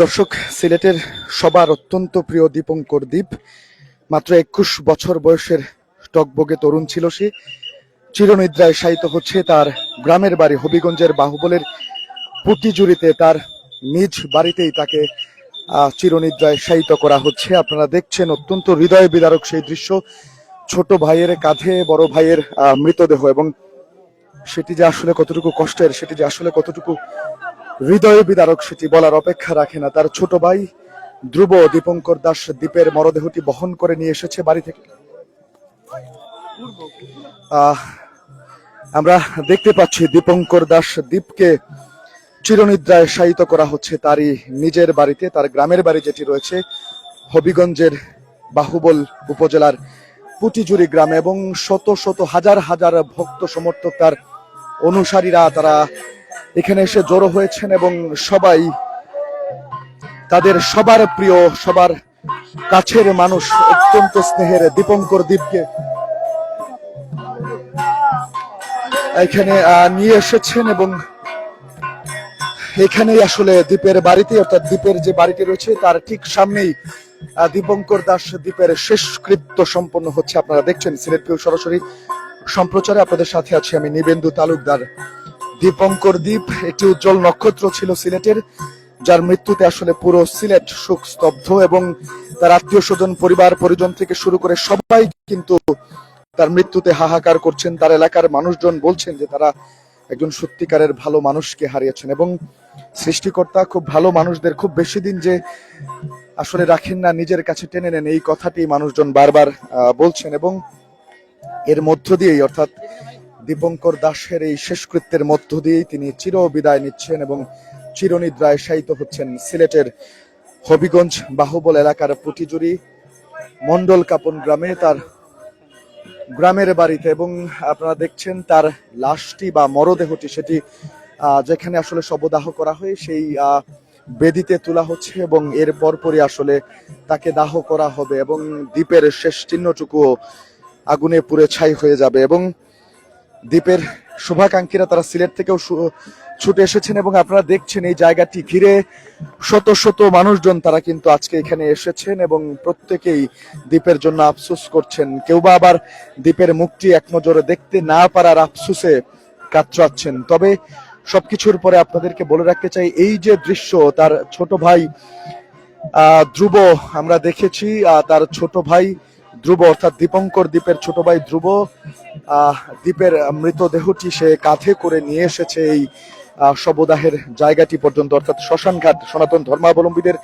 দর্শক, সিলেটের সবার অত্যন্ত প্রিয় দীপঙ্কর দ্বীপ। মাত্র একুশ বছর বয়সের টকবগে তরুণ ছিল সে। চিরনিদ্রায় শায়িত হচ্ছে তার গ্রামের বাড়ি হবিগঞ্জের বাহুবলের পুটিজুড়িতে তার নিজ বাড়িতেই তাকে চিরনিদ্রায় শায়িত করা হচ্ছে। আপনারা দেখছেন অত্যন্ত হৃদয় বিদারক সেই দৃশ্য। ছোট ভাইয়ের কাঁধে, বড় ভাইয়ের মৃতদেহ এবং সেটি যে আসলে কতটুকু কষ্টের, সেটি যে আসলে কতটুকু হৃদয় বিদারক সেটি বলার অপেক্ষা রাখে না। তার ছোট ভাই ধ্রুব দীপঙ্কর দাস দ্বীপের মরদেহটি বহন করে নিয়ে এসেছে বাড়ি থেকে। আমরা দেখতে পাচ্ছি দীপঙ্কর দাস দ্বীপকে চিরনিদ্রায় শায়িত করা হচ্ছে তারই নিজের বাড়িতে, তার গ্রামের বাড়ি যেটি রয়েছে হবিগঞ্জের বাহুবল উপজেলার পুটিজুরি গ্রামে এবং শত শত হাজার হাজার ভক্ত সমর্থক তার অনুসারীরা তারা এখানে এসে জড়ো হয়েছেন এবং সবাই তাদের সবার প্রিয়, সবার কাছের মানুষ, অত্যন্ত স্নেহের দীপঙ্কর দ্বীপকে এখানে নিয়ে এসেছেন এবং এখানেই আসলে দ্বীপের বাড়িতে, অর্থাৎ দ্বীপের যে বাড়িটি রয়েছে, তার ঠিক সামনেই দীপঙ্কর দাস দ্বীপের শেষকৃত্য সম্পন্ন হচ্ছে। আপনারা দেখছেন সিলেট সরাসরি সম্প্রচারে। আপনাদের সাথে আছি আমি নিবেন্দু তালুকদার। দীপঙ্কর দ্বীপ, একটি উজ্জ্বল নক্ষত্র ছিল সিলেটের, যার মৃত্যুতে আসলে পুরো সিলেট শোক স্তব্ধ এবং তার আত্মীয় স্বজন, পরিবার, পরিজন থেকে শুরু করে সবাই কিন্তু তার মৃত্যুতে হাহাকার করছেন। তার এলাকার মানুষজন বলছেন যে তারা একজন সত্যিকারের ভালো মানুষকে হারিয়েছেন এবং সৃষ্টিকর্তা খুব ভালো মানুষদের খুব বেশি দিন যে আসলে রাখেন না, নিজের কাছে টেনে নেন, এই কথাটি মানুষজন বারবার বলছেন এবং এর মধ্য দিয়েই অর্থাৎ দীপঙ্কর দাসের এই শেষকৃত্যের মধ্য দিয়েই তিনি চির বিদায় নিচ্ছেন এবং চিরনিদ্রায় শায়িত হচ্ছেন সিলেটের হবিগঞ্জ বাহুবল এলাকার পুটিজুরি মন্ডল কাপন গ্রামে তার গ্রামের বাড়িতে এবং আপনারা দেখছেন তার লাশটি বা মরদেহটি সেটি যেখানে আসলে শবদাহ করা হয়, সেই বেদিতে তোলা হচ্ছে এবং এর পরপরই আসলে তাকে দাহ করা হবে এবং দ্বীপের শেষ চিহ্নটুকুও আগুনে পুড়ে ছাই হয়ে যাবে এবং দ্বীপের শুভাকাঙ্ক্ষীরা তারা সিলেট থেকেও ছুটে এসেছেন এবং আপনারা দেখছেন এই জায়গাটি ঘিরে শত শত মানুষজন তারা কিন্তু আজকে এখানে এসেছেন এবং প্রত্যেকেই দ্বীপের জন্য আফসোস করছেন। কেউ বা আবার দ্বীপের মুখটি এক নজরে দেখতে না পারার আফসোসে কাতরাচ্ছেন। তবে সবকিছুর পরে আপনাদেরকে বলে রাখতে চাই, এই যে দৃশ্য, তার ছোট ভাই ধ্রুব আমরা দেখেছি তার ছোট ভাই ধ্রুব, অর্থাৎ দীপঙ্কর দ্বীপের ছোট ভাই ধ্রুব দ্বীপের মৃতদেহটি সে কাঁধে করে নিয়ে এসেছে এই শবদাহের জায়গাটি পর্যন্ত, অর্থাৎ শ্মশানঘাট, সনাতন ধর্মাবলম্বীদের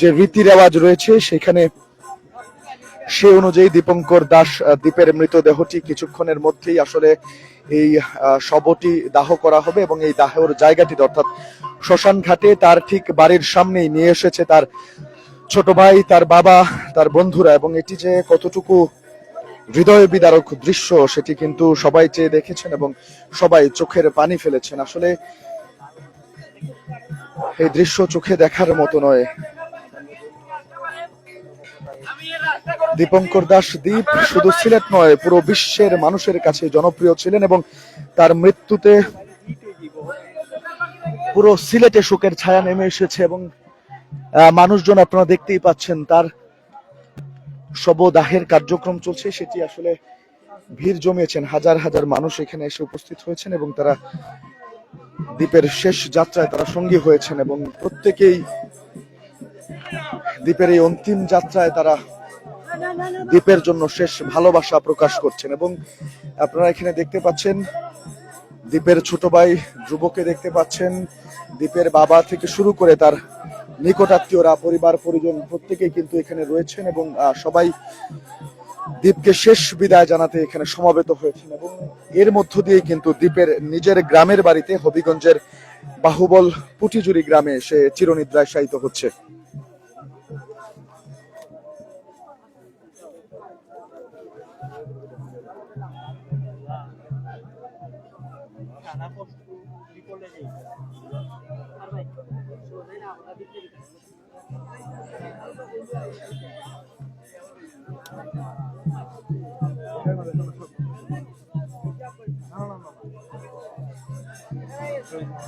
যে রীতি রেওয়াজ রয়েছে সেখানে সে অনুযায়ী দীপঙ্কর দাস দ্বীপের মৃতদেহটি কিছুক্ষণের মধ্যেই আসলে এই শবটি দাহ করা হবে এবং এই দাহের জায়গাটি অর্থাৎ শ্মশান ঘাটে তার ঠিক বাড়ির সামনেই নিয়ে এসেছে তার ছোট ভাই, তার বাবা, তার বন্ধুরা এবং এটি যে কতটুকু হৃদয় বিদারক দৃশ্য, সেটি কিন্তু সবাই চেয়ে দেখেছেন এবং সবাই চোখের পানি ফেলেছেন। আসলে এই দৃশ্য চোখে দেখার মতো নয়। দীপঙ্কর দাস দ্বীপ শুধু সিলেট নয়, পুরো বিশ্বের মানুষের কাছে জনপ্রিয় ছিলেন এবং তার মৃত্যুতে পুরো সিলেটে শোকের ছায়া নেমে এসেছে এবং মানুষজন আপনারা দেখতেই পাচ্ছেন তার শবদাহের কার্যক্রম চলছে। সেটি আসলে ভিড় জমিয়েছেন হাজার হাজার মানুষ এখানে এসে উপস্থিত হয়েছেন এবং তারা দ্বীপের শেষ যাত্রায় তারা সঙ্গী হয়েছেন এবং প্রত্যেকেই দ্বীপের এই অন্তিম যাত্রায় তারা দ্বীপের জন্য শেষ ভালোবাসা প্রকাশ করছেন এবং আপনারা এখানে দেখতে পাচ্ছেন দ্বীপের ছোট ভাই ধ্রুবকে দেখতে পাচ্ছেন। দ্বীপের বাবা থেকে শুরু করে তার নিকটাত্মীয়রা, পরিবার, পরিজন প্রত্যেকেই কিন্তু এখানে রয়েছেন এবং সবাই দ্বীপকে শেষ বিদায় জানাতে এখানে সমাবেত হয়েছেন এবং এর মধ্য দিয়ে কিন্তু দ্বীপের নিজের গ্রামের বাড়িতে হবিগঞ্জের বাহুবল পুটিজুরি গ্রামে সে চিরনিদ্রায় শায়িত হচ্ছে।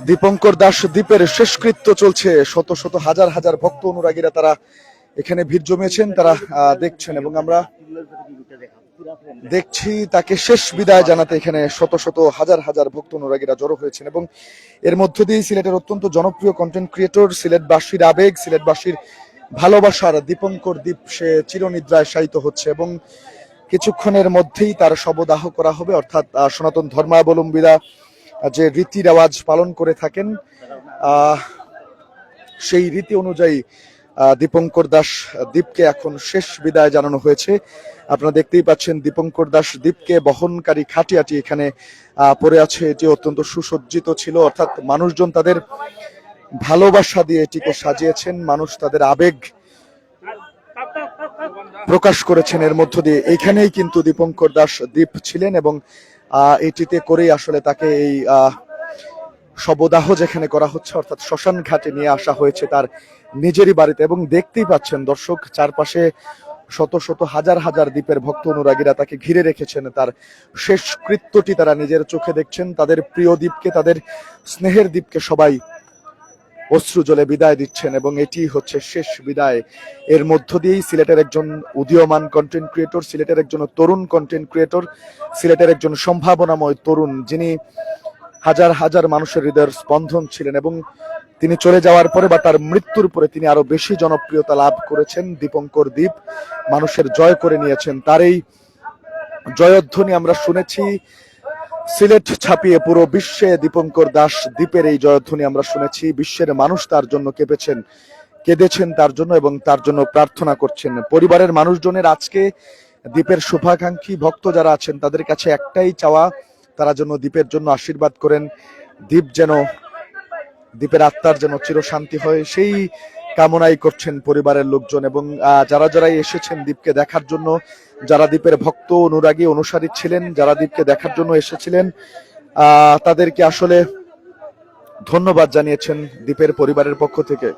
দীপঙ্কর দাস দ্বীপের শেষকৃত্য চলছে। শত শত হাজার হাজার ভক্ত অনুরাগীরা তারা এখানে ভিড় জমিয়েছেন, তারা দেখছেন এবং আমরা দেখছি তাকে শেষ বিদায় জানাতে এখানে শত শত হাজার হাজার ভক্ত অনুরাগীরা জড়ো হয়েছেন এবং এর মধ্য দিয়ে সিলেটের অত্যন্ত জনপ্রিয় কন্টেন্ট ক্রিয়েটর সিলেটবাসীর আবেগ, সিলেটবাসীর ভালোবাসার দীপঙ্কর দ্বীপ সে চিরনিদ্রায় শায়িত হচ্ছে এবং কিছুক্ষণের মধ্যেই তার শবদাহ করা হবে। অর্থাৎ সনাতন ধর্মাবলম্বীরা যে রীতি রেওয়াজ পালন করে থাকেন সেই রীতি অনুযায়ী দীপঙ্কর দাস দ্বীপকে এখন শেষ বিদায় জানানো হয়েছে। আপনারা দেখতেই পাচ্ছেন দীপঙ্কর দাস দ্বীপকে বহনকারী খাটিয়াটি এখানে পড়ে আছে। এটি অত্যন্ত সুসজ্জিত ছিল। অর্থাৎ, মানুষজন তাদের ভালোবাসা দিয়ে এটিকে সাজিয়েছেন, মানুষ তাদের আবেগ প্রকাশ করেছেন এর মধ্য দিয়ে। এইখানেই কিন্তু দীপঙ্কর দাস দ্বীপ ছিলেন এবং এটিতে করেই আসলে তাকে এই শবদাহ যেখানে করা হচ্ছে, অর্থাৎ শ্মশান ঘাটে নিয়ে আসা হয়েছে তার নিজেরই বাড়িতে। এবং দেখতেই পাচ্ছেন দর্শক, চারপাশে শত শত হাজার হাজার দ্বীপের ভক্ত অনুরাগীরা তাকে ঘিরে রেখেছেন। তার শেষ কৃত্যটি তারা নিজের চোখে দেখছেন। তাদের প্রিয় দ্বীপকে তাদের স্নেহের দ্বীপকে সবাই অশ্রু জলে বিদায় দিচ্ছেন এবং এটি হচ্ছে শেষ বিদায়। এর মধ্য দিয়েই সিলেটের একজন উদীয়মান কন্টেন্ট ক্রিয়েটর সিলেটের একজন তরুণ কন্টেন্ট ক্রিয়েটর সিলেটের একজন সম্ভাবনাময় তরুণ, যিনি হাজার হাজার মানুষের হৃদয়ের স্পন্দন ছিলেন এবং তিনি চলে যাওয়ার পরে বা তার মৃত্যুর পরে তিনি আরও বেশি জনপ্রিয়তা লাভ করেছেন। দীপঙ্কর দ্বীপ মানুষের জয় করে নিয়েছেন। তার এই জয়ধ্বনি আমরা শুনেছি সিলেট ছাপিয়ে পুরো বিশ্বে দীপঙ্কর দাস দ্বীপের এই জয়ধ্বনি আমরা শুনেছি। বিশ্বের মানুষ তার জন্য কেঁপেছেন, কেঁদেছেন তার জন্য এবং তার জন্য প্রার্থনা করছেন। পরিবারের মানুষজনের আজকে দ্বীপের শুভাকাঙ্ক্ষী ভক্ত যারা আছেন, তাদের কাছে একটাই চাওয়া, তারা যেন দ্বীপের জন্য আশীর্বাদ করেন। দ্বীপ যেন, দ্বীপের আত্মার যেন চিরশান্তি হয়। সেই কামনাই করছেন পরিবারের লোকজন এবং যারা যারাই এসেছেন দ্বীপকে দেখার জন্য, যারা দ্বীপের ভক্ত অনুরাগী অনুসারী ছিলেন, যারা দ্বীপকে দেখার জন্য এসেছিলেন তাদেরকে আসলে ধন্যবাদ জানিয়েছেন দ্বীপের পরিবারের পক্ষ থেকে।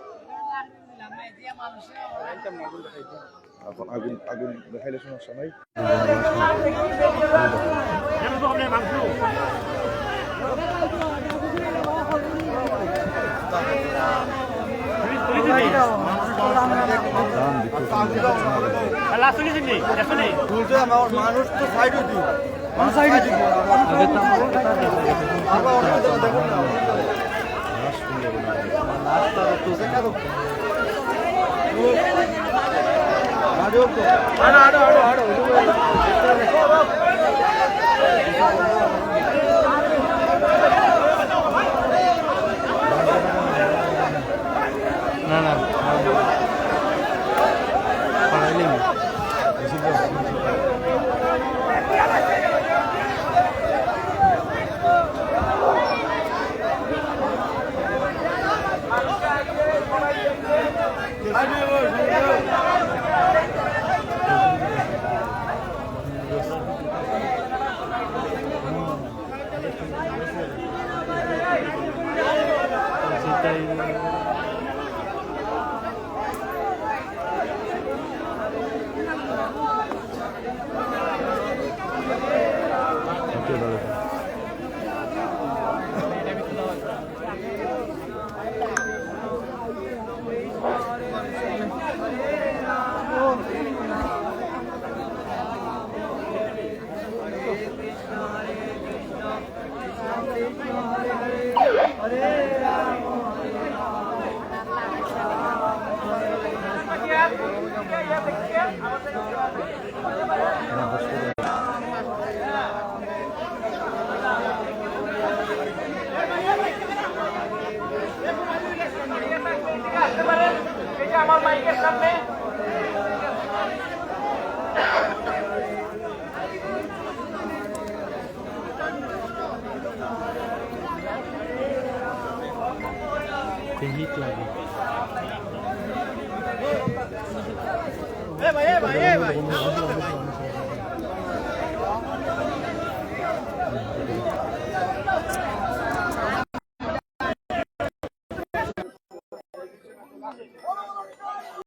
সমস্যা নাই। মানুষ তো সাইড দিই মানুষ সাইড সেটাই হতে হিট লাগে ভাই ভাই ভাই